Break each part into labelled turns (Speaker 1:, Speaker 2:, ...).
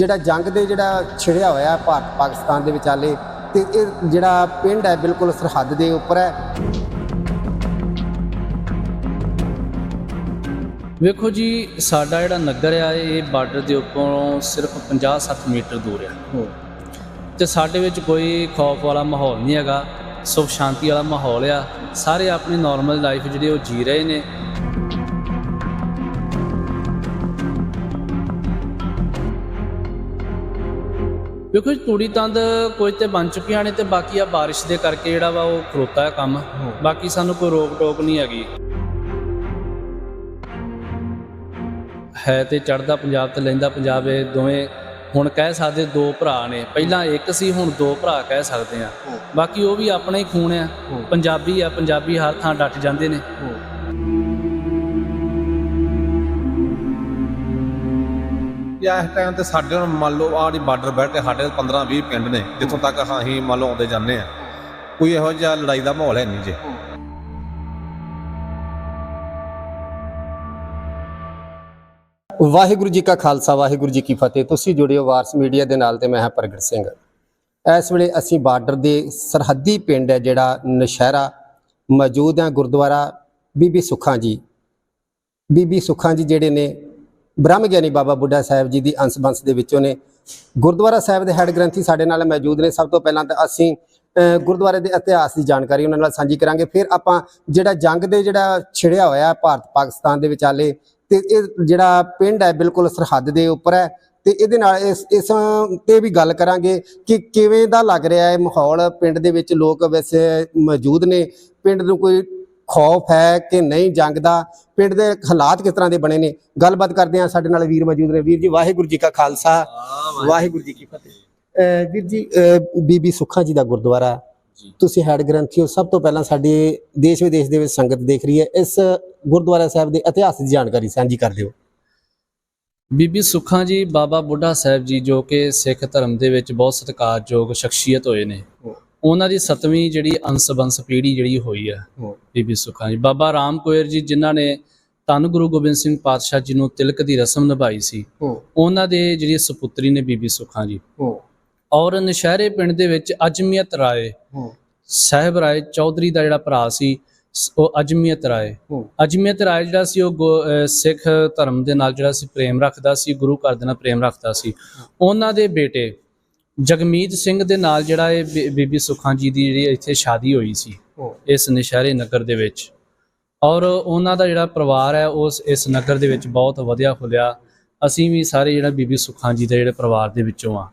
Speaker 1: ਜਿਹੜਾ ਜੰਗ ਦੇ ਜਿਹੜਾ ਛਿੜਿਆ ਹੋਇਆ ਭਾਰਤ ਪਾਕਿਸਤਾਨ ਦੇ ਵਿਚਾਲੇ ਤੇ ਇਹ ਜਿਹੜਾ ਪਿੰਡ ਹੈ ਬਿਲਕੁਲ ਸਰਹੱਦ ਦੇ ਉੱਪਰ ਹੈ।
Speaker 2: ਵੇਖੋ ਜੀ ਸਾਡਾ ਜਿਹੜਾ ਨਗਰ ਆ ਇਹ ਬਾਰਡਰ ਦੇ ਉੱਪਰੋਂ ਸਿਰਫ 50-60 ਮੀਟਰ ਦੂਰ ਆ ਤੇ ਸਾਡੇ ਵਿੱਚ ਕੋਈ ਖੌਫ ਵਾਲਾ ਮਾਹੌਲ ਨਹੀਂ ਹੈਗਾ ਸੁਖ ਸ਼ਾਂਤੀ ਵਾਲਾ ਮਾਹੌਲ ਆ। ਸਾਰੇ ਆਪਣੀ ਨਾਰਮਲ ਲਾਈਫ ਜਿਹੜੀ ਉਹ ਜੀ ਰਹੇ ਨੇ। ਵੇਖੋ ਜੀ ਤੂੜੀ ਤੰਦ ਕੋਈ ਤੇ ਬਣ ਚੁੱਕੀਆਂ ਨੇ ਤੇ ਬਾਕੀ ਆ ਬਾਰਿਸ਼ ਦੇ ਕਰਕੇ ਜਿਹੜਾ ਵਾ ਉਹ ਖਲੋਤਾ ਹੈ ਕੰਮ। ਬਾਕੀ ਸਾਨੂੰ ਕੋਈ ਰੋਕ ਟੋਕ ਨਹੀਂ ਹੈਗੀ। ਹੈ ਤੇ ਚੜਦਾ ਪੰਜਾਬ ਤੇ ਲੈਂਦਾ ਪੰਜਾਬ ਇਹ ਦੋਵੇਂ ਹੁਣ ਕਹਿ ਸਕਦੇ ਦੋ ਭਰਾ ਨੇ। ਪਹਿਲਾਂ ਇੱਕ ਸੀ ਹੁਣ ਦੋ ਭਰਾ ਕਹਿ ਸਕਦੇ ਆ। ਬਾਕੀ ਉਹ ਵੀ ਆਪਣਾ ਹੀ ਖੂਨ ਆ। ਪੰਜਾਬੀ ਆ ਪੰਜਾਬੀ ਹਰ ਥਾਂ ਡਟ ਜਾਂਦੇ ਨੇ।
Speaker 3: ਜਾਂ ਇਸ ਟਾਈਮ ਤੇ ਸਾਡੇ ਹੁਣ ਮੰਨ ਲਓ ਆਹ ਜਿਹੜੀ ਬਾਰਡਰ ਬੈਠ ਕੇ ਸਾਡੇ 15 20 ਪਿੰਡ ਨੇ, ਜਿੱਥੋਂ ਤੱਕ ਅਸੀਂ ਮੰਨ ਲਓ ਆਉਂਦੇ ਜਾਂਦੇ ਆ ਕੋਈ ਇਹੋ ਜਿਹਾ ਲੜਾਈ ਦਾ ਮਾਹੌਲ ਹੈ ਨਹੀਂ ਜੇ।
Speaker 1: ਵਾਹਿਗੁਰੂ ਜੀ ਕਾ ਖਾਲਸਾ, ਵਾਹਿਗੁਰੂ ਜੀ ਕੀ ਫਤਿਹ। ਤੁਸੀਂ ਜੁੜਿਓ ਵਾਰਸ ਮੀਡੀਆ ਦੇ ਨਾਲ ਤੇ ਮੈਂ ਹਾਂ ਪ੍ਰਗਟ ਸਿੰਘ। ਇਸ ਵੇਲੇ ਅਸੀਂ ਬਾਰਡਰ ਦੇ ਸਰਹੱਦੀ ਪਿੰਡ ਹੈ ਜਿਹੜਾ ਨਸ਼ਹਿਰਾ ਮੌਜੂਦ ਹੈ, ਗੁਰਦੁਆਰਾ ਬੀਬੀ ਸੁੱਖਾਂ ਜੀ। ਬੀਬੀ ਸੁੱਖਾਂ ਜੀ ਜਿਹੜੇ ਨੇ ਬ੍ਰਹਮ ਗਿਆਨੀ ਬਾਬਾ ਬੁੱਢਾ ਸਾਹਿਬ ਜੀ ਦੀ ਅੰਸ਼ ਬੰਸ ਦੇ ਵਿੱਚੋਂ ਨੇ ਗੁਰਦੁਆਰਾ ਸਾਹਿਬ ਦੇ ਹੈੱਡ ਗ੍ਰੰਥੀ ਸਾਡੇ ਨਾਲ ਮੌਜੂਦ ਨੇ। ਸਭ ਤੋਂ ਪਹਿਲਾਂ ਤਾਂ ਅਸੀਂ ਗੁਰਦੁਆਰੇ ਦੇ ਇਤਿਹਾਸ ਦੀ ਜਾਣਕਾਰੀ ਉਹਨਾਂ ਨਾਲ ਸਾਂਝੀ ਕਰਾਂਗੇ। ਫਿਰ ਆਪਾਂ ਜਿਹੜਾ ਜੰਗ ਦੇ ਜਿਹੜਾ ਛਿੜਿਆ ਹੋਇਆ ਭਾਰਤ ਪਾਕਿਸਤਾਨ ਦੇ ਵਿਚਾਲੇ, ਤੇ ਇਹ ਜਿਹੜਾ ਪਿੰਡ ਹੈ ਬਿਲਕੁਲ ਸਰਹੱਦ ਦੇ ਉੱਪਰ ਹੈ, ਤੇ ਇਹਦੇ ਨਾਲ ਇਸ ਇਸ ਤੇ ਵੀ ਗੱਲ ਕਰਾਂਗੇ ਕਿ ਕਿਵੇਂ ਦਾ ਲੱਗ ਰਿਹਾ ਹੈ ਮਾਹੌਲ। ਪਿੰਡ ਦੇ ਵਿੱਚ ਲੋਕ ਵੈਸੇ ਮੌਜੂਦ ਨੇ। ਪਿੰਡ ਨੂੰ ਕੋਈ ਖੌਫ ਹੈ ਕਿ ਨਹੀਂ ਜੰਗ ਦਾ ਪਿੰਡ ਦੇ ਹਾਲਾਤ ਕਿਸ ਤਰ੍ਹਾਂ ਦੇ ਬਣੇ ਨੇ? ਗੱਲਬਾਤ ਕਰਦੇ ਹਾਂ ਸਾਡੇ ਨਾਲ ਵੀਰ ਮੌਜੂਦ ਨੇ। ਵੀਰ ਜੀ ਵਾਹਿਗੁਰੂ ਜੀ ਕਾ ਖਾਲਸਾ। ਵਾਹਿਗੁਰੂ ਜੀ ਕੀ ਫਤਿਹ। ਵੀਰ ਜੀ ਬੀਬੀ ਸੁੱਖਾ ਜੀ ਦਾ ਗੁਰਦੁਆਰਾ। ਤੁਸੀਂ ਹੈਡ ਗ੍ਰੰਥੀ ਹੋ ਸਭ ਤੋਂ ਪਹਿਲਾਂ ਸਾਡੇ ਦੇਸ਼ ਵਿਦੇਸ਼ ਦੇ ਵਿੱਚ ਸੰਗਤ ਦੇਖ ਰਹੀ ਹੈ। ਇਸ ਗੁਰਦੁਆਰਾ ਸਾਹਿਬ ਦੇ ਇਤਿਹਾਸ ਦੀ ਜਾਣਕਾਰੀ ਸਾਂਝੀ ਕਰ ਦਿਓ।
Speaker 2: ਬੀਬੀ ਸੁੱਖਾਂ ਜੀ ਬਾਬਾ ਬੁੱਢਾ ਸਾਹਿਬ ਜੀ ਜੋ ਕਿ ਸਿੱਖ ਧਰਮ ਦੇ ਵਿੱਚ ਬਹੁਤ ਸਤਿਕਾਰਯੋਗ ਸ਼ਖਸੀਅਤ ਹੋਏ ਨੇ। ਉਹਨਾਂ ਦੀ ਸਤਵੀਂ ਜਿਹੜੀ ਅੰਸ ਬੰਸ ਪੀੜ੍ਹੀ ਜਿਹੜੀ ਹੋਈ ਆ ਬੀਬੀ ਸੁੱਖਾਂ ਜੀ ਬਾਬਾ ਰਾਮ ਕੋਇਰ ਜੀ ਜਿਨ੍ਹਾਂ ਨੇ ਧੰਨ ਗੁਰੂ ਗੋਬਿੰਦ ਸਿੰਘ ਪਾਤਸ਼ਾਹ ਜੀ ਨੂੰ ਤਿਲਕ ਦੀ ਰਸਮ ਨਿਭਾਈ ਸੀ ਉਹਨਾਂ ਦੇ ਜਿਹੜੀ ਸੁਪੁੱਤਰੀ ਨੇ ਬੀਬੀ ਸੁੱਖਾਂ ਜੀ ਔਰ ਨਸ਼ਹਿਰੇ ਪਿੰਡ ਦੇ ਵਿੱਚ ਅਜਮੀਅਤ ਰਾਏ ਸਾਹਿਬ ਰਾਏ ਚੌਧਰੀ ਦਾ ਜਿਹੜਾ ਭਰਾ ਸੀ ਉਹ ਅਜਮੀਅਤ ਰਾਏ। ਅਜਮੀਅਤ ਰਾਏ ਜਿਹੜਾ ਸੀ ਉਹ ਸਿੱਖ ਧਰਮ ਦੇ ਨਾਲ ਜਿਹੜਾ ਸੀ ਪ੍ਰੇਮ ਰੱਖਦਾ ਸੀ ਗੁਰੂ ਘਰ ਦੇ ਨਾਲ ਪ੍ਰੇਮ ਰੱਖਦਾ ਸੀ। ਉਹਨਾਂ ਦੇ ਬੇਟੇ ਜਗਮੀਤ ਸਿੰਘ ਦੇ ਨਾਲ ਜਿਹੜਾ ਇਹ ਬੀ- ਬੀਬੀ ਸੁਖਾਂ ਜੀ ਦੀ ਜਿਹੜੀ ਇੱਥੇ ਸ਼ਾਦੀ ਹੋਈ ਸੀ ਇਸ ਨਸ਼ਹਿਰੇ ਨਗਰ ਦੇ ਵਿੱਚ। ਔਰ ਉਹਨਾਂ ਦਾ ਜਿਹੜਾ ਪਰਿਵਾਰ ਹੈ ਉਸ ਇਸ ਨਗਰ ਦੇ ਵਿੱਚ ਬਹੁਤ ਵਧਿਆ ਫੁੱਲਿਆ। ਅਸੀਂ ਵੀ ਸਾਰੇ ਜਿਹੜਾ ਬੀਬੀ ਸੁਖਾਂ ਜੀ ਦੇ ਜਿਹੜੇ ਪਰਿਵਾਰ ਦੇ ਵਿੱਚੋਂ ਆ।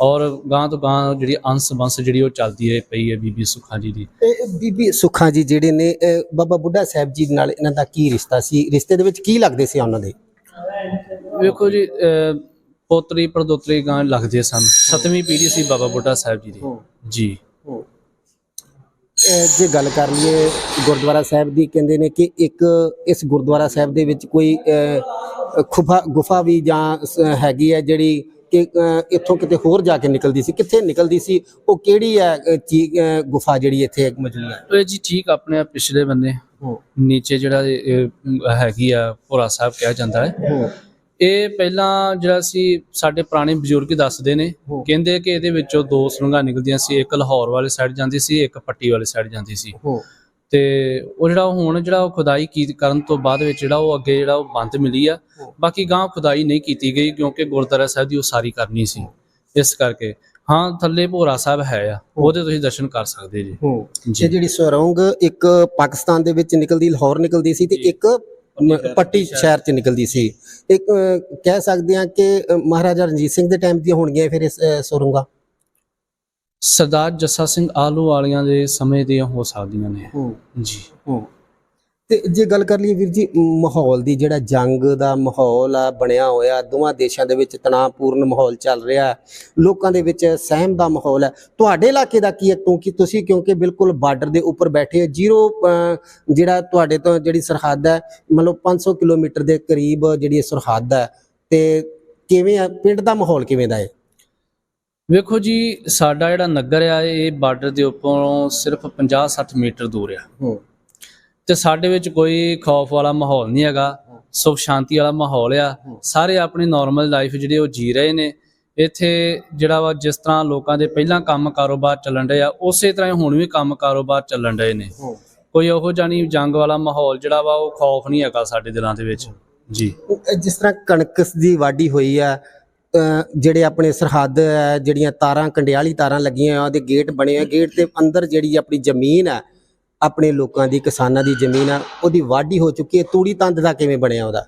Speaker 2: ਔਰ ਗਾਂ ਤੋਂ ਗਾਂ ਜਿਹੜੀ ਅੰਸ ਬੰਸ ਜਿਹੜੀ ਉਹ ਚੱਲਦੀ ਰਹੀ ਪਈ ਹੈ ਬੀਬੀ ਸੁਖਾਂ ਜੀ ਦੀ।
Speaker 1: ਇਹ ਬੀਬੀ ਸੁੱਖਾ ਜੀ ਜਿਹੜੇ ਨੇ ਇਹ ਬਾਬਾ ਬੁੱਢਾ ਸਾਹਿਬ ਜੀ ਨਾਲ ਇਹਨਾਂ ਦਾ ਕੀ ਰਿਸ਼ਤਾ ਸੀ? ਰਿਸ਼ਤੇ ਦੇ ਵਿੱਚ ਕੀ ਲੱਗਦੇ ਸੀ ਉਹਨਾਂ ਦੇ?
Speaker 2: ਵੇਖੋ ਜੀ ਅਹ, ਪੋਤਰੀ ਪਰਦੋਤਰੀ ਗਾਂ ਲੱਗਦੇ ਸਨ। ਸਤਵੀਂ ਪੀੜ੍ਹੀ ਸੀ ਬਾਬਾ ਬੁੱਢਾ ਸਾਹਿਬ ਜੀ ਦੀ। ਜੀ।
Speaker 1: ਜੇ ਗੱਲ ਕਰ ਲਈਏ ਗੁਰਦੁਆਰਾ ਸਾਹਿਬ ਦੀ ਕਹਿੰਦੇ ਨੇ ਕਿ ਇੱਕ ਇਸ ਗੁਰਦੁਆਰਾ ਸਾਹਿਬ ਦੇ ਵਿੱਚ ਕੋਈ ਖੁਫਾ ਗੁਫਾ ਵੀ ਜਾਂ ਹੈਗੀ ਹੈ ਜਿਹੜੀ ਕਿ ਇੱਥੋਂ ਕਿਤੇ ਹੋਰ ਜਾ ਕੇ ਨਿਕਲਦੀ ਸੀ। ਕਿੱਥੇ ਨਿਕਲਦੀ ਸੀ? ਉਹ ਕਿਹੜੀ ਹੈ ਗੁਫਾ ਜਿਹੜੀ ਇੱਥੇ ਮੌਜੂਦ ਹੈ?
Speaker 2: ਜੀ ਠੀਕ ਆਪਣੇ ਆਪ ਪਿਛਲੇ ਬੰਨੇ। ਨੀਚੇ ਜਿਹੜਾ ਹੈਗੀ ਆ ਭੋਰਾ ਸਾਹਿਬ ਕਿਹਾ ਜਾਂਦਾ ਹੈ। ਇਹ ਪਹਿਲਾਂ ਜਿਹੜਾ ਸੀ ਸਾਡੇ ਪੁਰਾਣੇ ਬਜ਼ੁਰਗ ਦੱਸਦੇ ਨੇ। ਕਹਿੰਦੇ ਕਿ ਇਹਦੇ ਵਿੱਚੋਂ ਦੋ ਸੁਰੰਗਾਂ ਨਿਕਲਦੀਆਂ ਸੀ ਇੱਕ ਲਾਹੌਰ ਵਾਲੇ ਸਾਈਡ ਜਾਂਦੀ ਸੀ ਇੱਕ ਪੱਟੀ ਵਾਲੇ ਸਾਈਡ ਜਾਂਦੀ ਸੀ। ਤੇ ਉਹ ਜਿਹੜਾ ਹੁਣ ਜਿਹੜਾ ਉਹ ਖੁਦਾਈ ਕੀ ਕਰਨ ਤੋਂ ਬਾਅਦ ਵਿੱਚ ਜਿਹੜਾ ਉਹ ਅੱਗੇ ਜਿਹੜਾ ਉਹ ਬੰਦ ਮਿਲੀ ਆ। ਬਾਕੀ ਗਾਂ ਖੁਦਾਈ ਨਹੀਂ ਕੀਤੀ ਗਈ ਕਿਉਂਕਿ ਗੁਰਦੁਆਰਾ ਸਾਹਿਬ ਦੀ ਉਸਾਰੀ ਕਰਨੀ ਸੀ। ਇਸ ਕਰਕੇ ਹਾਂ ਥੱਲੇ ਭੋਰਾ ਸਾਹਿਬ ਹੈ ਆ। ਉਹਦੇ ਤੁਸੀਂ ਦਰਸ਼ਨ ਕਰ ਸਕਦੇ ਜੀ। ਜੀ।
Speaker 1: ਜਿਹੜੀ ਸੁਰੰਗ ਇੱਕ ਪਾਕਿਸਤਾਨ ਦੇ ਵਿੱਚ ਨਿਕਲਦੀ ਲਾਹੌਰ ਨਿਕਲਦੀ ਸੀ ਤੇ ਇੱਕ ਪੱਟੀ ਸ਼ਹਿਰ ਚ ਨਿਕਲਦੀ ਸੀ। ਇੱਕ ਕਹਿ ਸਕਦੇ ਹਾਂ ਕਿ ਮਹਾਰਾਜਾ ਰਣਜੀਤ ਸਿੰਘ ਦੇ ਟਾਈਮ ਦੀਆਂ ਹੋਣਗੀਆਂ ਫਿਰ ਇਸ ਸੁਰੰਗਾਂ।
Speaker 2: ਸਰਦਾਰ ਜੱਸਾ ਸਿੰਘ ਆਲੂ ਵਾਲੀਆਂ ਦੇ ਸਮੇਂ ਦੀਆਂ ਹੋ ਸਕਦੀਆਂ ਨੇ। ਜੀ।
Speaker 1: ਤੇ ਜੇ ਗੱਲ ਕਰ ਲਈਏ ਵੀਰ ਜੀ ਮਾਹੌਲ ਦੀ ਜਿਹੜਾ ਜੰਗ ਦਾ ਮਾਹੌਲ ਆ ਬਣਿਆ ਹੋਇਆ ਦੋਵਾਂ ਦੇਸ਼ਾਂ ਦੇ ਵਿੱਚ ਤਣਾਅਪੂਰਨ ਮਾਹੌਲ ਚੱਲ ਰਿਹਾ ਲੋਕਾਂ ਦੇ ਵਿੱਚ ਸਹਿਮ ਦਾ ਮਾਹੌਲ ਹੈ। ਤੁਹਾਡੇ ਇਲਾਕੇ ਦਾ ਕੀ ਹੈ? ਕਿਉਂਕਿ ਤੁਸੀਂ ਕਿਉਂਕਿ ਬਿਲਕੁਲ ਬਾਰਡਰ ਦੇ ਉੱਪਰ ਬੈਠੇ ਹੋ ਜ਼ੀਰੋ ਜਿਹੜਾ ਤੁਹਾਡੇ ਤੋਂ ਜਿਹੜੀ ਸਰਹੱਦ ਹੈ ਮਤਲਬ 500 ਕਿਲੋਮੀਟਰ ਦੇ ਕਰੀਬ ਜਿਹੜੀ ਸਰਹੱਦ ਹੈ ਤੇ ਕਿਵੇਂ ਆ ਪਿੰਡ ਦਾ ਮਾਹੌਲ ਕਿਵੇਂ ਦਾ ਹੈ?
Speaker 2: ਵੇਖੋ ਜੀ ਸਾਡਾ ਜਿਹੜਾ ਨਗਰ ਆ ਇਹ ਬਾਰਡਰ ਦੇ ਉੱਪਰੋਂ ਸਿਰਫ 50-60 ਮੀਟਰ ਦੂਰ ਆ। ਤੇ ਸਾਡੇ ਵਿੱਚ ਕੋਈ ਖੌਫ ਵਾਲਾ ਮਾਹੌਲ ਨਹੀਂ ਹੈਗਾ ਸੁਖ ਸ਼ਾਂਤੀ ਵਾਲਾ ਮਾਹੌਲ ਆ। ਸਾਰੇ ਆਪਣੀ ਨਾਰਮਲ ਲਾਈਫ ਜਿਹੜੇ ਉਹ ਜੀ ਰਹੇ ਨੇ। ਇੱਥੇ ਜਿਹੜਾ ਵਾ ਜਿਸ ਤਰ੍ਹਾਂ ਲੋਕਾਂ ਦੇ ਪਹਿਲਾਂ ਕੰਮ ਕਾਰੋਬਾਰ ਚੱਲਣ ਡਏ ਆ ਉਸੇ ਤਰ੍ਹਾਂ ਹੀ ਹੁਣ ਵੀ ਕੰਮ ਕਾਰੋਬਾਰ ਚੱਲਣ ਡਏ ਨੇ। ਕੋਈ ਉਹੋ ਜਾਨੀ ਜੰਗ ਵਾਲਾ ਮਾਹੌਲ ਜਿਹੜਾ ਵਾ ਉਹ ਖੌਫ ਨਹੀਂ ਹੈਗਾ ਸਾਡੇ ਦਿਲਾਂ ਦੇ ਵਿੱਚ। ਜੀ।
Speaker 1: ਜਿਸ ਤਰ੍ਹਾਂ ਕਣਕ ਦੀ ਵਾਢੀ ਹੋਈ ਆ ਜਿਹੜੇ ਆਪਣੇ ਸਰਹੱਦ ਹੈ ਜਿਹੜੀਆਂ ਤਾਰਾਂ ਕੰਡਿਆਲੀ ਤਾਰਾਂ ਲੱਗੀਆਂ ਆ ਉਹਦੇ ਗੇਟ ਬਣੇ ਆ। ਗੇਟ ਦੇ ਅੰਦਰ ਜਿਹੜੀ ਆਪਣੀ ਜ਼ਮੀਨ ਆ ਆਪਣੇ ਲੋਕਾਂ ਦੀ ਕਿਸਾਨਾਂ ਦੀ ਜ਼ਮੀਨ ਆ ਉਹਦੀ ਵਾਢੀ ਹੋ ਚੁੱਕੀ ਹੈ। ਤੂੜੀ ਤੰਦ ਦਾ ਕਿਵੇਂ ਬਣਿਆ ਉਹਦਾ?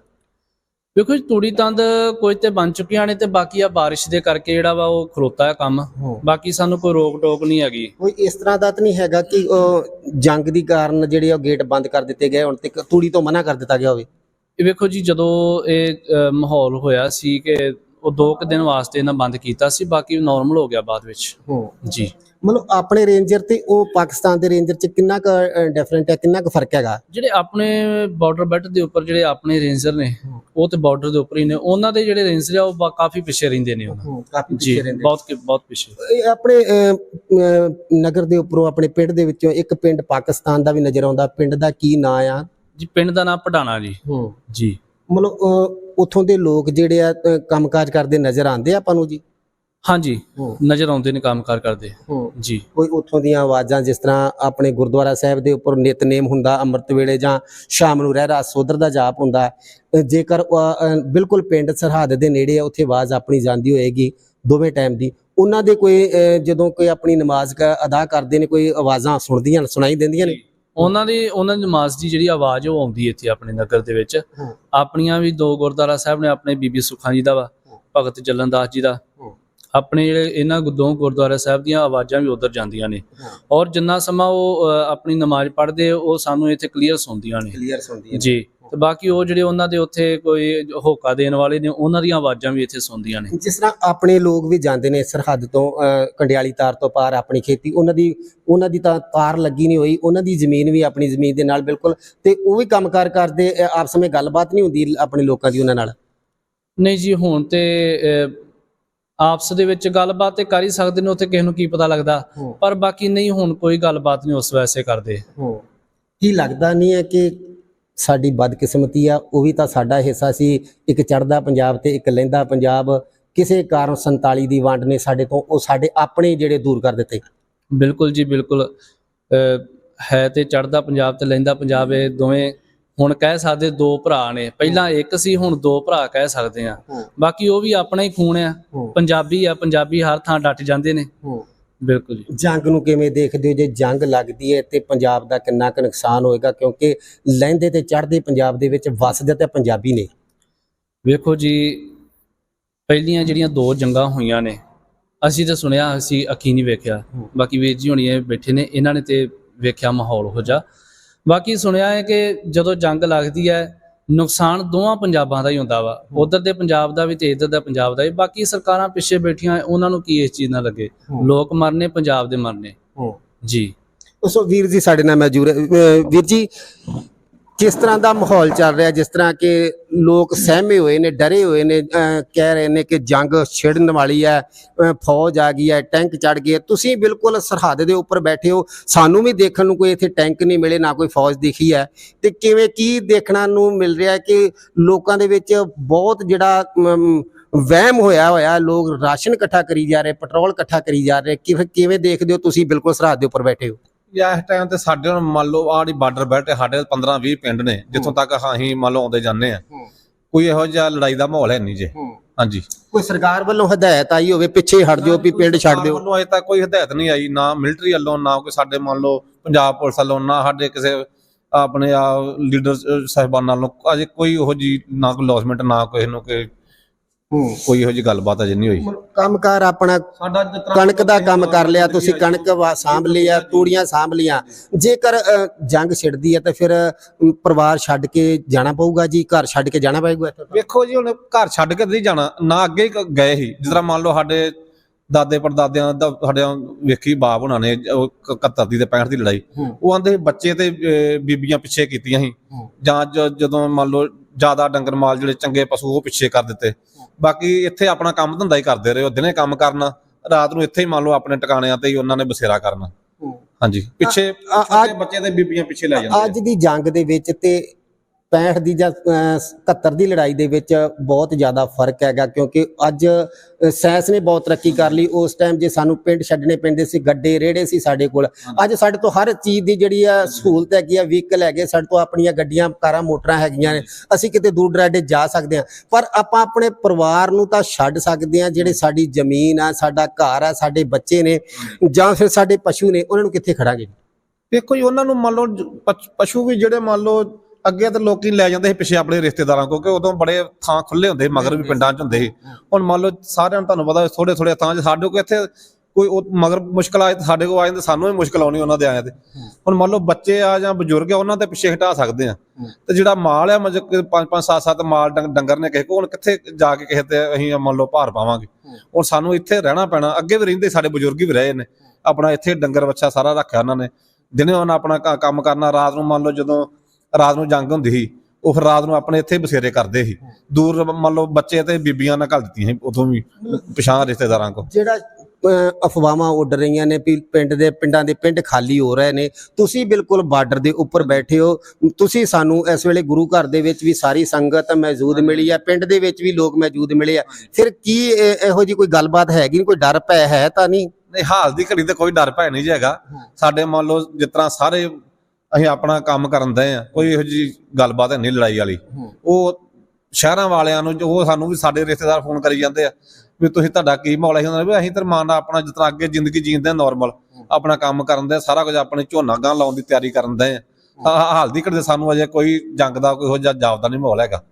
Speaker 2: ਵੇਖੋ ਜੀ ਤੂੜੀ ਤੰਦ ਕੁਝ ਤੇ ਬਣ ਚੁੱਕੀਆਂ ਨੇ ਤੇ ਬਾਕੀ ਆ ਬਾਰਿਸ਼ ਦੇ ਕਰਕੇ ਜਿਹੜਾ ਵਾ ਉਹ ਖਲੋਤਾ ਹੈ ਕੰਮ। ਬਾਕੀ ਸਾਨੂੰ ਕੋਈ ਰੋਕ ਟੋਕ ਨਹੀਂ ਹੈਗੀ।
Speaker 1: ਕੋਈ ਇਸ ਤਰ੍ਹਾਂ ਦਾ ਤਾਂ ਨਹੀਂ ਹੈਗਾ ਕਿ ਉਹ ਜੰਗ ਦੀ ਕਾਰਨ ਜਿਹੜੇ ਉਹ ਗੇਟ ਬੰਦ ਕਰ ਦਿੱਤੇ ਗਏ ਹੁਣ ਤੱਕ ਤੂੜੀ ਤੋਂ ਮਨਾ ਕਰ ਦਿੱਤਾ ਗਿਆ ਹੋਵੇ।
Speaker 2: ਇਹ ਵੇਖੋ ਜੀ ਜਦੋਂ ਇਹ ਮਾਹੌਲ ਹੋਇਆ ਸੀ ਕਿ ਉਹ ਦੋ ਕੁ ਦਿਨ ਵਾਸਤੇ ਇਹਨਾਂ ਬੰਦ ਕੀਤਾ ਸੀ ਬਾਕੀ ਨਾਰਮਲ ਹੋ ਗਿਆ ਬਾਅਦ ਵਿੱਚ। ਜੀ।
Speaker 1: ਮਤਲਬ ਆਪਣੇ ਰੇਂਜਰ ਤੇ ਉਹ ਪਾਕਿਸਤਾਨ ਦੇ ਰੇਂਜਰ ਚ ਕਿੰਨਾ ਕੁ ਡਿਫਰੈਂਟ ਹੈ ਕਿੰਨਾ ਕੁ ਫ਼ਰਕ ਹੈਗਾ?
Speaker 2: ਜਿਹੜੇ ਆਪਣੇ ਬਾਰਡਰ ਬੈਲਟ ਦੇ ਉੱਪਰ ਜਿਹੜੇ ਆਪਣੇ ਰੇਂਜਰ ਨੇ ਉਹ ਤੇ ਬਾਰਡਰ ਦੇ ਉੱਪਰ ਹੀ ਨੇ। ਉਹਨਾਂ ਦੇ ਜਿਹੜੇ ਰੇਂਜਰ ਆ ਉਹ ਕਾਫੀ ਪਿੱਛੇ ਰਹਿੰਦੇ ਨੇ ਉਹਨਾਂ।
Speaker 1: ਕਾਫੀ
Speaker 2: ਜੀ ਬਹੁਤ ਕਿ- ਬਹੁਤ ਪਿੱਛੇ।
Speaker 1: ਇਹ ਆਪਣੇ ਨਗਰ ਦੇ ਉੱਪਰੋਂ ਆਪਣੇ ਪਿੰਡ ਦੇ ਵਿੱਚੋਂ ਇੱਕ ਪਿੰਡ ਪਾਕਿਸਤਾਨ ਦਾ ਵੀ ਨਜ਼ਰ ਆਉਂਦਾ। ਪਿੰਡ ਦਾ ਕੀ ਨਾਂ ਆ?
Speaker 2: ਜੀ ਪਿੰਡ ਦਾ ਨਾਮ ਪਟਾਣਾ ਜੀ। ਜੀ।
Speaker 1: ਮਤਲਬ ਉੱਥੋਂ ਦੇ ਲੋਕ ਜਿਹੜੇ ਆ ਕੰਮਕਾਜ ਕਰਦੇ ਨਜ਼ਰ ਆਉਂਦੇ ਆ ਆਪਾਂ ਨੂੰ ਜੀ?
Speaker 2: ਹਾਂਜੀ ਨਜ਼ਰ ਆਉਂਦੇ ਨੇ ਕੰਮਕਾਰ ਕਰਦੇ। ਜੀ।
Speaker 1: ਕੋਈ ਉੱਥੋਂ ਦੀਆਂ ਆਵਾਜ਼ਾਂ ਜਿਸ ਤਰ੍ਹਾਂ ਆਪਣੇ ਗੁਰਦੁਆਰਾ ਸਾਹਿਬ ਦੇ ਉੱਪਰ ਨਿਤਨੇਮ ਹੁੰਦਾ ਅੰਮ੍ਰਿਤ ਵੇਲੇ ਜਾਂ ਸ਼ਾਮ ਨੂੰ ਰਹਿਰਾ ਸੋਦਰ ਦਾ ਜਾਪ ਹੁੰਦਾ ਜੇਕਰ ਬਿਲਕੁਲ ਪਿੰਡ ਸਰਹੱਦ ਦੇ ਨੇੜੇ ਆ ਉੱਥੇ ਆਵਾਜ਼ ਆਪਣੀ ਜਾਂਦੀ ਹੋਏਗੀ ਦੋਵੇਂ ਟਾਈਮ ਦੀ। ਉਹਨਾਂ ਦੇ ਕੋਈ ਜਦੋਂ ਕੋਈ ਆਪਣੀ ਨਮਾਜ਼ ਅਦਾ ਕਰਦੇ ਨੇ ਕੋਈ ਆਵਾਜ਼ਾਂ ਸੁਣਦੀਆਂ ਸੁਣਾਈ ਦਿੰਦੀਆਂ ਨੇ?
Speaker 2: ਉਹਨਾਂ ਦੀ ਉਹਨਾਂ ਦੀ ਨਮਾਜ਼ ਦੀ ਜਿਹੜੀ ਆਵਾਜ਼ ਉਹ ਆਉਂਦੀ ਇੱਥੇ ਆਪਣੇ ਨਗਰ ਦੇ ਵਿੱਚ। ਆਪਣੀਆਂ ਵੀ ਦੋ ਗੁਰਦੁਆਰਾ ਸਾਹਿਬ ਨੇ ਆਪਣੇ ਬੀਬੀ ਸੁਖਾਂ ਜੀ ਦਾ ਵਾ ਭਗਤ ਜਲਨਦਾਸ ਜੀ ਦਾ। ਆਪਣੇ ਜਿਹੜੇ ਇਹਨਾਂ ਦੋ ਗੁਰਦੁਆਰਾ ਸਾਹਿਬ ਦੀਆਂ ਆਵਾਜ਼ਾਂ ਵੀ ਉਧਰ ਜਾਂਦੀਆਂ ਨੇ। ਔਰ ਜਿੰਨਾ ਸਮਾਂ ਉਹ ਆਪਣੀ ਨਮਾਜ਼ ਪੜ੍ਹਦੇ ਉਹ ਸਾਨੂੰ ਇੱਥੇ ਕਲੀਅਰ ਸੁਣਦੀਆਂ ਨੇ।
Speaker 1: ਕਲੀਅਰ ਸੁਣਦੀਆਂ
Speaker 2: ਜੀ। ਤੇ ਬਾਕੀ ਉਹ ਜਿਹੜੇ ਉਹਨਾਂ ਦੇ ਉੱਥੇ ਕੋਈ ਹੋਕਾ ਦੇਣ ਵਾਲੇ ਨੇ ਉਹਨਾਂ ਦੀਆਂ ਆਵਾਜ਼ਾਂ ਵੀ ਇੱਥੇ ਸੁਣਦੀਆਂ ਨੇ।
Speaker 1: ਜਿਸ ਤਰ੍ਹਾਂ ਆਪਣੇ ਲੋਕ ਵੀ ਜਾਂਦੇ ਨੇ ਸਰਹੱਦ ਤੋਂ ਕੰਡਿਆਲੀ ਤਾਰ ਤੋਂ ਪਾਰ ਆਪਣੀ ਖੇਤੀ ਉਹਨਾਂ ਦੀ ਉਹਨਾਂ ਦੀ ਤਾਂ ਤਾਰ ਲੱਗੀ ਨਹੀਂ ਹੋਈ ਉਹਨਾਂ ਦੀ ਜ਼ਮੀਨ ਵੀ ਆਪਣੀ ਜ਼ਮੀਨ ਦੇ ਨਾਲ ਬਿਲਕੁਲ ਤੇ ਉਹ ਵੀ ਕੰਮਕਾਰ ਕਰਦੇ ਆਪਸ ਵਿੱਚ ਗੱਲਬਾਤ ਨਹੀਂ ਹੁੰਦੀ ਆਪਣੇ ਲੋਕਾਂ ਦੀ ਉਹਨਾਂ ਨਾਲ?
Speaker 2: ਨਹੀਂ ਜੀ ਹੁਣ ਤੇ ਆਪਸ ਦੇ ਵਿੱਚ ਗੱਲਬਾਤ ਤੇ ਕਰ ਹੀ ਸਕਦੇ ਨੇ ਉੱਥੇ ਕਿਸੇ ਨੂੰ ਕੀ ਪਤਾ ਲੱਗਦਾ। ਪਰ ਬਾਕੀ ਨਹੀਂ ਹੁਣ ਕੋਈ ਗੱਲਬਾਤ ਨਹੀਂ ਉਸ ਵੈਸੇ ਕਰਦੇ।
Speaker 1: ਕੀ ਲੱਗਦਾ ਨਹੀਂ ਹੈ ਕਿ ਸਾਡੀ ਬਦਕਿਸਮਤੀ ਆ ਉਹ ਵੀ ਤਾਂ ਸਾਡਾ ਹਿੱਸਾ ਸੀ। ਇੱਕ ਚੜਦਾ ਪੰਜਾਬ ਤੇ ਇੱਕ ਲਹਿੰਦਾ ਪੰਜਾਬ। ਕਿਸੇ ਕਾਰਨ 47 ਦੀ ਵੰਡ ਨੇ ਸਾਡੇ ਤੋਂ ਉਹ ਸਾਡੇ ਆਪਣੇ ਜਿਹੜੇ ਦੂਰ ਕਰ ਦਿੱਤੇ।
Speaker 2: ਬਿਲਕੁਲ ਜੀ ਬਿਲਕੁਲ। ਹੈ ਤੇ ਚੜਦਾ ਪੰਜਾਬ ਤੇ ਲੈਂਦਾ ਪੰਜਾਬ ਇਹ ਦੋਵੇਂ ਹੁਣ ਕਹਿ ਸਕਦੇ ਦੋ ਭਰਾ ਨੇ। ਪਹਿਲਾਂ ਇੱਕ ਸੀ ਹੁਣ ਦੋ ਭਰਾ ਕਹਿ ਸਕਦੇ ਆ। ਬਾਕੀ ਉਹ ਵੀ ਆਪਣਾ ਹੀ ਖੂਨ ਆ। ਪੰਜਾਬੀ ਆ ਪੰਜਾਬੀ ਹਰ ਥਾਂ ਡਟ ਜਾਂਦੇ ਨੇ। ਬਿਲਕੁਲ ਜੀ।
Speaker 1: ਜੰਗ ਨੂੰ ਕਿਵੇਂ ਦੇਖਦੇ ਹੋ? ਜੇ ਜੰਗ ਲੱਗਦੀ ਹੈ ਤੇ ਪੰਜਾਬ ਦਾ ਕਿੰਨਾ ਕੁ ਨੁਕਸਾਨ ਹੋਏਗਾ? ਕਿਉਂਕਿ ਲਹਿੰਦੇ ਤੇ ਚੜ੍ਹਦੇ ਪੰਜਾਬ ਦੇ ਵਿੱਚ ਵਸਦੇ ਤੇ ਪੰਜਾਬੀ ਨੇ।
Speaker 2: ਵੇਖੋ ਜੀ ਪਹਿਲੀਆਂ ਜਿਹੜੀਆਂ ਦੋ ਜੰਗਾਂ ਹੋਈਆਂ ਨੇ ਅਸੀਂ ਤਾਂ ਸੁਣਿਆ ਅਸੀਂ ਅੱਖੀ ਨਹੀਂ ਵੇਖਿਆ। ਬਾਕੀ ਵੀਰ ਜੀ ਹੋਣੀ ਇਹ ਬੈਠੇ ਨੇ ਇਹਨਾਂ ਨੇ ਤੇ ਵੇਖਿਆ ਮਾਹੌਲ ਹੋ ਜਾ ਬਾਕੀ ਸੁਣਿਆ ਹੈ ਕਿ ਜਦੋਂ ਜੰਗ ਲੱਗਦੀ ਹੈ ਨੁਕਸਾਨ ਦੋਵਾਂ ਪੰਜਾਬਾਂ ਦਾ ਹੀ ਹੁੰਦਾ ਵਾ। ਉਧਰ ਦੇ ਪੰਜਾਬ ਦਾ ਵੀ ਤੇ ਇਧਰ ਦਾ ਪੰਜਾਬ ਦਾ ਵੀ। ਬਾਕੀ ਸਰਕਾਰਾਂ ਪਿੱਛੇ ਬੈਠੀਆਂ ਉਹਨਾਂ ਨੂੰ ਕੀ ਇਸ ਚੀਜ਼ ਨਾਲ ਲੱਗੇ? ਲੋਕ ਮਰਨੇ ਪੰਜਾਬ ਦੇ ਮਰਨੇ। ਜੀ।
Speaker 1: ਸੋ ਵੀਰ ਜੀ ਸਾਡੇ ਨਾਲ ਮੌਜੂਦ ਵੀਰ ਜੀ ਕਿਸ ਤਰ੍ਹਾਂ ਦਾ ਮਾਹੌਲ ਚੱਲ ਰਿਹਾ, ਜਿਸ ਤਰ੍ਹਾਂ ਕਿ ਲੋਕ ਸਹਿਮੇ ਹੋਏ ਨੇ, ਡਰੇ ਹੋਏ ਨੇ ਕਹਿ ਰਹੇ ਨੇ ਕਿ ਜੰਗ ਛਿੜਨ ਵਾਲੀ ਹੈ ਫੌਜ ਆ ਗਈ ਹੈ, ਟੈਂਕ ਚੜ ਗਏ ਤੁਸੀਂ ਬਿਲਕੁਲ ਸਰਹੱਦ ਦੇ ਉੱਪਰ ਬੈਠੇ ਹੋ। ਸਾਨੂੰ ਵੀ ਦੇਖਣ ਨੂੰ ਕੋਈ ਇੱਥੇ ਟੈਂਕ ਨਹੀਂ ਮਿਲੇ, ਨਾ ਕੋਈ ਫੌਜ ਦਿਖੀ ਹੈ। ਤੇ ਕਿਵੇਂ, ਕੀ ਦੇਖਣਾ ਨੂੰ ਮਿਲ ਰਿਹਾ ਕਿ ਲੋਕਾਂ ਦੇ ਵਿੱਚ ਬਹੁਤ ਜਿਹੜਾ ਵਹਿਮ ਹੋਇਆ ਹੋਇਆ, ਲੋਕ ਰਾਸ਼ਨ ਇਕੱਠਾ ਕਰੀ ਜਾ ਰਹੇ, ਪੈਟਰੋਲ ਇਕੱਠਾ ਕਰੀ ਜਾ ਰਹੇ। ਕਿਵੇਂ ਕਿਵੇਂ ਦੇਖਦੇ ਹੋ ਤੁਸੀਂ ਬਿਲਕੁਲ ਸਰਹੱਦ ਦੇ ਉੱਪਰ ਬੈਠੇ ਹੋ?
Speaker 3: ਜਾਂ ਇਸ ਟਾਈਮ ਤੇ ਸਾਡੇ ਹੁਣ ਮੰਨ ਲਓ ਆੜੀ ਬਾਰਡਰ ਤੇ ਸਾਡੇ 15 20 ਪਿੰਡ ਨੇ ਜਿੱਥੋਂ ਤੱਕ ਅਸੀਂ ਮੰਨ ਲਓ ਆਉਂਦੇ ਜਾਂਦੇ ਆ ਕੋਈ ਇਹੋ ਜਿਹਾ ਲੜਾਈ ਦਾ ਮਾਹੌਲ ਹੈ ਨਹੀਂ ਜੇ। ਹਾਂਜੀ।
Speaker 1: ਕੋਈ ਸਰਕਾਰ ਵੱਲੋਂ ਹਦਾਇਤ ਆਈ ਹੋਵੇ ਪਿੱਛੇ ਹਟ ਜਾਓ ਵੀ ਪਿੰਡ ਛੱਡ ਦਿਓ।
Speaker 3: ਵੱਲੋਂ ਅਜੇ ਤੱਕ ਕੋਈ ਹਦਾਇਤ ਨਹੀਂ ਆਈ ਨਾ ਮਿਲਟਰੀ ਵੱਲੋਂ ਨਾ ਕੋਈ ਸਾਡੇ ਮੰਨ ਲਓ ਪੰਜਾਬ ਪੁਲਿਸ ਵੱਲੋਂ ਨਾ ਸਾਡੇ ਕਿਸੇ ਆਪਣੇ ਆ ਲੀਡਰ ਸਾਹਿਬਾਨਾਂ ਵੱਲੋਂ। ਅਜੇ ਕੋਈ ਉਹੋ ਜੀ ਨਾ ਕੋਈ ਲੌਸਮੈਂਟ ਨਾ ਕੋਈ ਨੂੰ ਕੋਈ ਇਹੋ ਗੱਲਬਾਤ ਅਜੇ ਨਹੀਂ ਹੋਈ।
Speaker 1: ਕੰਮਕਾਰ ਆਪਣਾ
Speaker 3: ਸਾਡਾ
Speaker 1: ਕਣਕ ਦਾ ਕੰਮ ਕਰ ਲਿਆ ਤੁਸੀਂ ਕਣਕ ਵਾ- ਸਾਂਭ ਲਈ ਆ ਤੂੜੀਆਂ ਸਾਂਭ ਲੀਆਂ ਜੇਕਰ ਅ, ਜੰਗ ਛਿੜਦੀ ਹੈ ਤਾਂ ਫਿਰ ਅ, ਪਰਿਵਾਰ ਛੱਡ ਕੇ ਜਾਣਾ ਪਊਗਾ ਜੀ? ਘਰ ਛੱਡ ਕੇ ਜਾਣਾ ਪਏਗਾ ਇੱਥੋਂ?
Speaker 3: ਵੇਖੋ ਜੀ ਹੁਣ ਘਰ ਛੱਡ ਕੇ ਨਹੀਂ ਜਾਣਾ ਨਾ ਅੱਗੇ ਕ- ਗਏ ਸੀ। ਜਿਸ ਤਰ੍ਹਾਂ ਮੰਨ ਲਓ ਸਾਡੇ ਦਾਦੇ ਪੜਦਾਦਿਆਂ ਦਾ ਸਾਡੇ ਵੇਖੀ ਬਾਪ ਉਹਨਾਂ ਨੇ ਉਹ 71 ਦੀ ਤੇ 65 ਦੀ ਲੜਾਈ।
Speaker 1: ਹੂੰ।
Speaker 3: ਉਹ ਆਂਦੇ ਬੱਚੇ ਤੇ ਅਹ, ਬੀਬੀਆਂ ਪਿੱਛੇ ਕੀਤੀਆਂ ਸੀ।
Speaker 1: ਹੂੰ।
Speaker 3: ਜਾਂ ਜ- ਜਦੋਂ ਮੰਨ ਲਓ ਜ਼ਿਆਦਾ ਡੰਗਰ ਮਾਲ ਜਿਹੜੇ ਚੰਗੇ ਪਸ਼ੂ ਉਹ ਪਿੱਛੇ ਕਰ ਦਿੱਤੇ। ਬਾਕੀ ਇੱਥੇ ਆਪਣਾ ਕੰਮ ਧੰਦਾ ਹੀ ਕਰਦੇ ਰਹੇ ਉਹ ਦਿਨੇ ਕੰਮ ਕਰਨਾ ਰਾਤ ਨੂੰ ਇੱਥੇ ਹੀ ਮੰਨ ਲਓ ਆਪਣੇ ਟਿਕਾਣਿਆਂ ਤੇ ਹੀ ਉਹਨਾਂ ਨੇ ਬਸੇਰਾ ਕਰਨਾ। ਹਾਂਜੀ ਪਿੱਛੇ ਬੱਚੇ ਤੇ ਬੀਬੀਆਂ ਪਿੱਛੇ ਲੈ ਜਾਂਦੇ।
Speaker 1: ਅੱਜ ਦੀ ਜੰਗ ਦੇ ਵਿੱਚ ਤੇ 65 ਦੀ ਜਾਂ ਅਹ, 71 ਦੀ ਲੜਾਈ ਦੇ ਵਿੱਚ ਬਹੁਤ ਜ਼ਿਆਦਾ ਫ਼ਰਕ ਹੈਗਾ ਕਿਉਂਕਿ ਅੱਜ ਸਾਇੰਸ ਨੇ ਬਹੁਤ ਤਰੱਕੀ ਕਰ ਲਈ। ਉਸ ਟਾਈਮ ਜੇ ਸਾਨੂੰ ਪਿੰਡ ਛੱਡਣੇ ਪੈਂਦੇ ਸੀ ਗੱਡੇ ਰੇੜੇ ਸੀ ਸਾਡੇ ਕੋਲ। ਅੱਜ ਸਾਡੇ ਤੋਂ ਹਰ ਚੀਜ਼ ਦੀ ਜਿਹੜੀ ਆ ਸਹੂਲਤ ਹੈਗੀ ਆ ਵਹੀਕਲ ਹੈਗੇ ਸਾਡੇ ਤੋਂ ਆਪਣੀਆਂ ਗੱਡੀਆਂ ਕਾਰਾਂ ਮੋਟਰਾਂ ਹੈਗੀਆਂ ਨੇ। ਅਸੀਂ ਕਿਤੇ ਦੂਰ ਦਰਾਡੇ ਜਾ ਸਕਦੇ ਹਾਂ। ਪਰ ਆਪਾਂ ਆਪਣੇ ਪਰਿਵਾਰ ਨੂੰ ਤਾਂ ਛੱਡ ਸਕਦੇ ਹਾਂ ਜਿਹੜੇ ਸਾਡੀ ਜ਼ਮੀਨ ਆ ਸਾਡਾ ਘਰ ਆ ਸਾਡੇ ਬੱਚੇ ਨੇ ਜਾਂ ਫਿਰ ਸਾਡੇ ਪਸ਼ੂ ਨੇ ਉਹਨਾਂ ਨੂੰ ਕਿੱਥੇ ਖੜਾਂਗੇ?
Speaker 3: ਦੇਖੋ ਜੀ ਉਹਨਾਂ ਨੂੰ ਮੰਨ ਲਓ ਪਸ਼ੂ ਵੀ ਜਿਹੜੇ ਮੰਨ ਲਓ ਅੱਗੇ ਤਾਂ ਲੋਕੀ ਲੈ ਜਾਂਦੇ ਸੀ ਪਿੱਛੇ ਆਪਣੇ ਰਿਸ਼ਤੇਦਾਰਾਂ ਕੋਲ ਕਿ ਉਦੋਂ ਬੜੇ ਥਾਂ ਖੁੱਲੇ ਹੁੰਦੇ ਸੀ ਮਗਰ ਵੀ ਪਿੰਡਾਂ 'ਚ ਹੁੰਦੇ ਸੀ। ਹੁਣ ਮੰਨ ਲਓ ਸਾਰਿਆਂ ਨੂੰ ਤੁਹਾਨੂੰ ਪਤਾ ਥੋੜੇ ਥੋੜੇ ਥਾਂ 'ਚ ਸਾਡੇ ਕੋਲ ਇੱਥੇ ਕੋਈ ਮਗਰ ਮੁਸ਼ਕਲ ਆਏ ਤਾਂ ਸਾਡੇ ਕੋਲ ਆ ਜਾਂਦੇ ਸਾਨੂੰ ਵੀ ਮੁਸ਼ਕਲ ਆਉਣੀ ਉਹਨਾਂ ਦੇ ਆਇਆ ਤੇ। ਹੁਣ ਮੰਨ ਲਓ ਬੱਚੇ ਆ ਜਾਂ ਬਜ਼ੁਰਗ ਆ ਉਹਨਾਂ ਦੇ ਪਿੱਛੇ ਹਟਾ ਸਕਦੇ ਆ। ਤੇ ਜਿਹੜਾ ਮਾਲ ਆ ਮਤਲਬ ਪੰਜ ਪੰਜ ਸੱਤ ਸੱਤ ਮਾਲ ਡੰਗ- ਡੰਗਰ ਨੇ ਕਿਸੇ ਕੋਲ ਹੁਣ ਕਿੱਥੇ ਜਾ ਕੇ ਕਿਸੇ ਤੇ ਅਸੀਂ ਮੰਨ ਲਓ ਭਾਰ ਪਾਵਾਂਗੇ? ਹੁਣ ਸਾਨੂੰ ਇੱਥੇ ਰਹਿਣਾ ਪੈਣਾ ਅੱਗੇ ਵੀ ਰਹਿੰਦੇ ਸਾਡੇ ਬਜ਼ੁਰਗ ਵੀ ਰਹੇ ਨੇ। ਆਪਣਾ ਇੱਥੇ ਡੰਗਰ ਬੱਚਾ ਸਾਰਾ ਰੱਖਿਆ ਉਹਨਾਂ ਨੇ। ਦਿਨੇ ਉਹਨਾਂ ਆਪਣਾ ਕੰਮ ਕਰਨਾ ਰਾਤ ਨੂੰ ਮੰਨ ਲਓ ਜਦੋਂ ਰਾਤ ਨੂੰ ਜੰਗ ਹੁੰਦੀ ਸੀ ਉਹ ਫਿਰ ਰਾਤ ਨੂੰ ਆਪਣੇ ਇੱਥੇ ਬਸੇਰੇ ਕਰਦੇ ਸੀ। ਦੂਰ ਮੰਨ ਲਓ ਬੱਚੇ ਤੇ ਬੀਬੀਆਂ ਨਾਲ ਘੱਲ ਦਿੱਤੀਆਂ ਸੀ ਉਦੋਂ ਵੀ ਪਛਾਣ ਰਿਸ਼ਤੇਦਾਰਾਂ ਕੋ
Speaker 1: ਜਿਹੜਾ ਅਫਵਾਹਾਂ ਉੱਡ ਰਹੀਆਂ ਨੇ ਵੀ ਪਿੰਡ ਦੇ ਪਿੰਡਾਂ ਦੇ ਪਿੰਡ ਖਾਲੀ ਹੋ ਰਹੇ ਨੇ ਤੁਸੀਂ ਬਿਲਕੁਲ ਬਾਰਡਰ ਦੇ ਉੱਪਰ ਬੈਠੇ ਹੋ ਤੁਸੀਂ ਸਾਨੂੰ ਇਸ ਵੇਲੇ ਗੁਰੂ ਘਰ ਦੇ ਵਿੱਚ ਵੀ ਸਾਰੀ ਸੰਗਤ ਮੌਜੂਦ ਮਿਲੀ ਹੈ ਪਿੰਡ ਦੇ ਵਿੱਚ ਵੀ ਲੋਕ ਮੌਜੂਦ ਮਿਲੇ ਆ। ਫਿਰ ਕੀ ਇਹ- ਜੀ ਕੋਈ ਗੱਲਬਾਤ ਹੈਗੀ ਕੋਈ ਡਰ ਭੈ ਹੈ ਤਾਂ ਨਹੀਂ?
Speaker 3: ਨਹੀਂ ਹਾਲ ਦੀ ਘੜੀ ਤੇ ਕੋਈ ਡਰ ਭੈ ਨਹੀਂ ਜੀ ਹੈਗਾ। ਸਾਡੇ ਮੰਨ ਲਓ ਜਿਸ ਤਰ੍ਹਾਂ ਸਾਰੇ ਅਸੀਂ ਆਪਣਾ ਕੰਮ ਕਰਨ ਦੇ ਆ ਕੋਈ ਇਹੋ ਜੀ ਗੱਲਬਾਤ ਨਹੀਂ ਲੜਾਈ ਵਾਲੀ। ਉਹ ਸ਼ਹਿਰਾਂ ਵਾਲਿਆਂ ਨੂੰ ਉਹ ਸਾਨੂੰ ਵੀ ਸਾਡੇ ਰਿਸ਼ਤੇਦਾਰ ਫੋਨ ਕਰੀ ਜਾਂਦੇ ਆ ਵੀ ਤੁਸੀਂ ਤੁਹਾਡਾ ਕੀ ਮਾਹੌਲ ਹੈ? ਹੁੰਦਾ ਵੀ ਅਸੀਂ ਤਾਂ ਮਾਨ ਆਪਣਾ ਤਰ੍ਹਾਂ ਅੱਗੇ ਜ਼ਿੰਦਗੀ ਜੀਂਦੇ ਨਾਰਮਲ ਆਪਣਾ ਕੰਮ ਕਰਨ ਦੇ ਸਾਰਾ ਕੁਝ ਆਪਣੇ ਝੋਨਾ ਗਾਂ ਲਾਉਣ ਦੀ ਤਿਆਰੀ ਕਰਨ ਦੇ ਆ। ਹਾ- ਹਾਲ ਦੀ ਘੜੀ ਤੇ ਸਾਨੂੰ ਅਜੇ ਕੋਈ ਜੰਗ ਦਾ ਕੋਈ ਹੋ ਜਾ ਜਾਪਦਾ ਨਹੀਂ ਮਾਹੌਲ ਹੈਗਾ।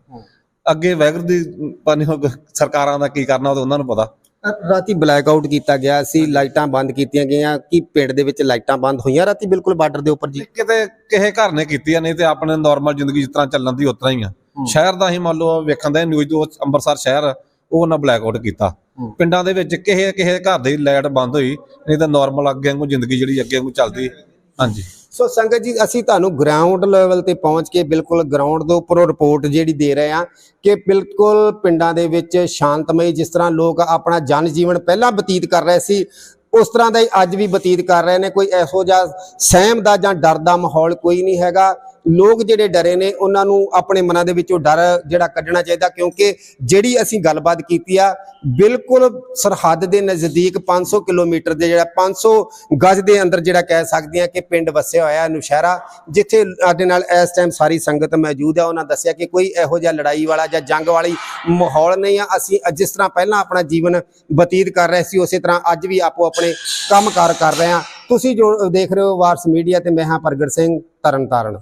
Speaker 3: ਅੱਗੇ ਵੈਗਰ ਦੀ ਪਾਣੀ ਸਰਕਾਰਾਂ ਦਾ ਕੀ ਕਰਨਾ ਉਹ ਤਾਂ ਉਹਨਾਂ ਨੂੰ ਪਤਾ।
Speaker 1: ਰਾਤੀ ਬਲੈਕ ਆਊਟ ਕੀਤਾ ਗਿਆ ਸੀ ਲਾਈਟਾਂ ਬੰਦ ਕੀਤੀਆਂ ਗਈਆਂ। ਕੀ ਪਿੰਡ ਦੇ ਵਿੱਚ ਲਾਈਟਾਂ ਬੰਦ ਹੋਈਆਂ ਰਾਤੀ ਬਿਲਕੁਲ ਬਾਰਡਰ ਦੇ ਉੱਪਰ ਜੀ?
Speaker 3: ਕਿਤੇ ਕਿਸੇ ਘਰ ਨੇ ਕੀਤੀ ਆ ਨਹੀਂ ਤੇ ਆਪਣੇ ਨਾਰਮਲ ਜ਼ਿੰਦਗੀ ਜਿਸ ਤਰ੍ਹਾਂ ਚੱਲਣ ਦੀ ਉਤਰਾ ਹੀ ਆ। ਸ਼ਹਿਰ ਦਾ ਹੀ ਮੰਨ ਲਓ ਵੇਖਣ ਦੇ ਨਿਊਜ਼ ਤੋਂ ਅੰਮ੍ਰਿਤਸਰ ਸ਼ਹਿਰ ਉਹ ਉਹਨਾਂ ਬਲੈਕ ਆਊਟ ਕੀਤਾ। ਪਿੰਡਾਂ ਦੇ ਵਿੱਚ ਕਿਸੇ ਕਿਸੇ ਘਰ ਦੀ ਲਾਈਟ ਬੰਦ ਹੋਈ ਨਹੀਂ ਤਾਂ ਨਾਰਮਲ ਅੱਗੇ ਵਾਂਗੂ ਜ਼ਿੰਦਗੀ ਜਿਹੜੀ ਅੱਗੇ ਵਾਂਗੂ ਚੱਲਦੀ। ਹਾਂਜੀ।
Speaker 1: ਸੋ ਸੰਗਤ ਜੀ, ਅਸੀਂ ਤੁਹਾਨੂੰ ਗਰਾਊਂਡ ਲੈਵਲ ਤੇ ਪਹੁੰਚ ਕੇ ਬਿਲਕੁਲ ਗਰਾਊਂਡ ਦੇ ਉੱਪਰੋਂ ਰਿਪੋਰਟ ਜਿਹੜੀ ਦੇ ਰਹੇ ਆ ਕਿ ਬਿਲਕੁਲ ਪਿੰਡਾਂ ਦੇ ਵਿੱਚ ਸ਼ਾਂਤਮਈ ਜਿਸ ਤਰ੍ਹਾਂ ਲੋਕ ਆਪਣਾ ਜਨ ਜੀਵਨ ਪਹਿਲਾਂ ਬਤੀਤ ਕਰ ਰਹੇ ਸੀ, ਉਸ ਤਰ੍ਹਾਂ ਦਾ ਹੀ ਅੱਜ ਵੀ ਬਤੀਤ ਕਰ ਰਹੇ ਨੇ। ਕੋਈ ਇਹੋ ਜਿਹਾ ਸਹਿਮ ਦਾ ਜਾਂ ਡਰ ਦਾ ਮਾਹੌਲ ਕੋਈ ਨਹੀਂ ਹੈਗਾ। ਲੋਕ ਜਿਹੜੇ ਡਰੇ ਨੇ, ਉਹਨਾਂ ਨੂੰ ਆਪਣੇ ਮਨਾਂ ਦੇ ਵਿੱਚੋਂ ਡਰ ਜਿਹੜਾ ਕੱਢਣਾ ਚਾਹੀਦਾ, ਕਿਉਂਕਿ ਜਿਹੜੀ ਅਸੀਂ ਗੱਲਬਾਤ ਕੀਤੀ ਆ, ਬਿਲਕੁਲ ਸਰਹੱਦ ਦੇ ਨਜ਼ਦੀਕ 500 ਕਿਲੋਮੀਟਰ ਦੇ ਜਿਹੜਾ 500 ਗਜ ਦੇ ਅੰਦਰ ਜਿਹੜਾ ਕਹਿ ਸਕਦੇ ਆ ਕਿ ਪਿੰਡ ਵਸਿਆ ਹੋਇਆ ਹੈ ਨੁਸ਼ਹਿਰਾ, ਜਿੱਥੇ ਸਾਡੇ ਨਾਲ ਇਸ ਟਾਈਮ ਸਾਰੀ ਸੰਗਤ ਮੌਜੂਦ ਆ। ਉਹਨਾਂ ਦੱਸਿਆ ਕਿ ਕੋਈ ਇਹੋ ਜਿਹਾ ਲੜਾਈ ਵਾਲਾ ਜਾਂ ਜੰਗ ਵਾਲੀ ਮਾਹੌਲ ਨਹੀਂ ਆ। ਅਸੀਂ ਜਿਸ ਤਰ੍ਹਾਂ ਪਹਿਲਾਂ ਆਪਣਾ ਜੀਵਨ ਬਤੀਤ ਕਰ ਰਹੇ ਸੀ, ਉਸੇ ਤਰ੍ਹਾਂ ਅੱਜ ਵੀ ਆਪੋ ਆਪਣੇ ਕੰਮਕਾਰ ਕਰ ਰਹੇ ਆ। ਤੁਸੀਂ ਜੋ ਦੇਖ ਰਹੇ ਹੋ ਵਾਰਸ ਮੀਡੀਆ ਤੇ ਮੈਂ ਹਾਂ ਪ੍ਰਗਟ ਸਿੰਘ ਤਰਨਤਾਰਨ।